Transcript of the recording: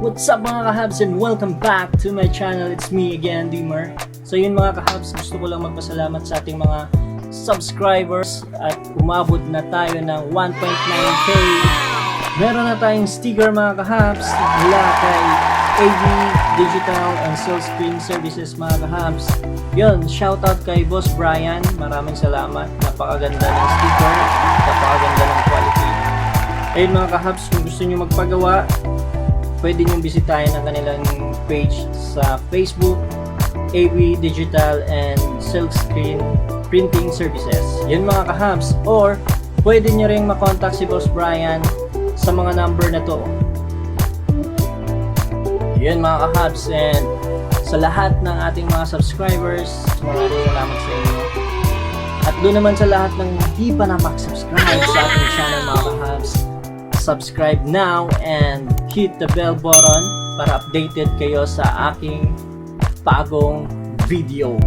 Sup mga kahabs and welcome back to my channel. It's me again, Dimmer. So yun mga kahabs, gusto ko lang magpasalamat sa ating mga subscribers at umabot na tayo ng 1.9k. Meron na tayong sticker mga kahabs mula kay AV Digital and Sales Screen Services mga kahabs. Yun, shoutout kay Boss Brian. Maraming salamat. Napakaganda ng sticker. Napakaganda ng quality. Ayun mga kahabs, kung gusto nyo magpagawa, pwede nyo bisitahin ang kanilang page sa Facebook, AV Digital and Silk Screen Printing Services. Yun mga kahabs. Or, pwede nyo rin makontak si Boss Brian sa mga number na to. Yun mga kahabs and sa lahat ng ating mga subscribers, maraming salamat sa inyo. At doon naman sa lahat ng hindi pa na subscribe sa ating channel mga kahabs, subscribe now and hit the bell button para updated kayo sa aking bagong video.